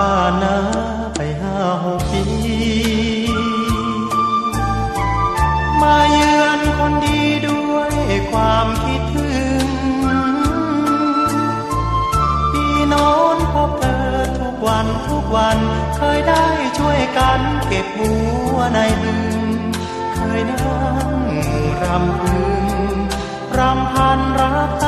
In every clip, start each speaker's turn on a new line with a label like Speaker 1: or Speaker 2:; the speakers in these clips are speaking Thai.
Speaker 1: บ้านนาไปห้าหกปีมาเยือนคนดีด้วยความคิดถึง ปีโนอนพบเธอทุกวันทุกวันเคยได้ช่วยกันเก็บบัวในบึง เคยนั่งรำพึงรำพันรัก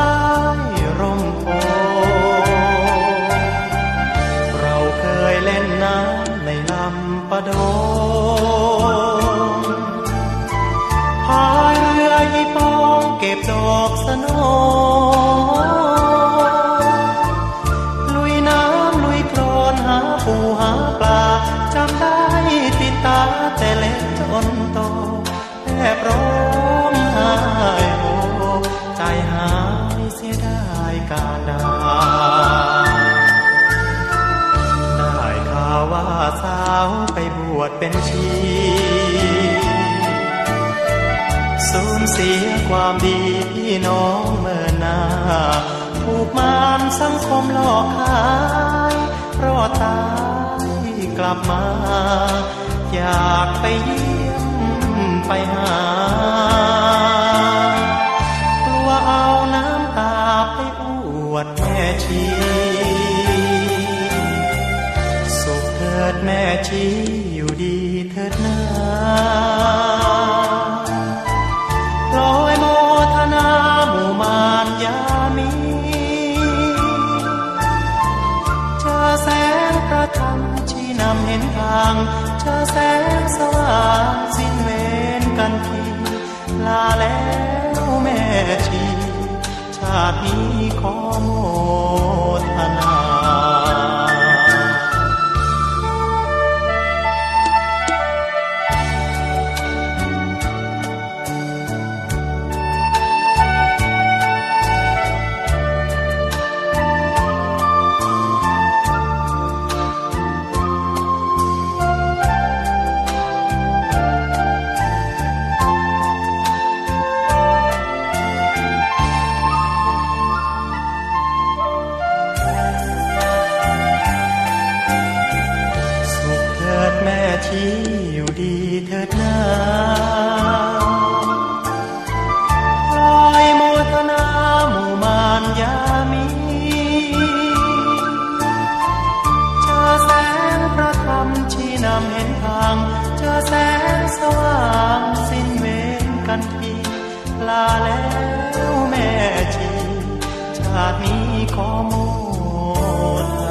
Speaker 1: ตาแต่เล็กจนโตแอบร้องไห้โฮใจหายเสียไดายกาดาได้ข่าวว่าสาวไปบวชเป็นชีสูญเสียความดีพี่น้องเมื่อนาถูกมารสังคมหลอกขายรอดตายกลับมาากไปเยี่ยมไปหากลัวเอาน้ำตาไปอวดแม่ชี สุขเถิดแม่ชีอยู่ดีเถิดนา เห็นทางเจอแสงสว่างสิ้นเวรกันทีลาแล้วแม่ชี ชาตินี้ขอโมทนา ชีอยู่ดีเถิดนาลอยโมทนาหมู่มารยามีเจอแสงพระธรรมชี้นำเห็นทาง เจอแสงสว่างสิ้นเวรกันทีลาแล้วแม่ชี ชาตินี้ขอโมท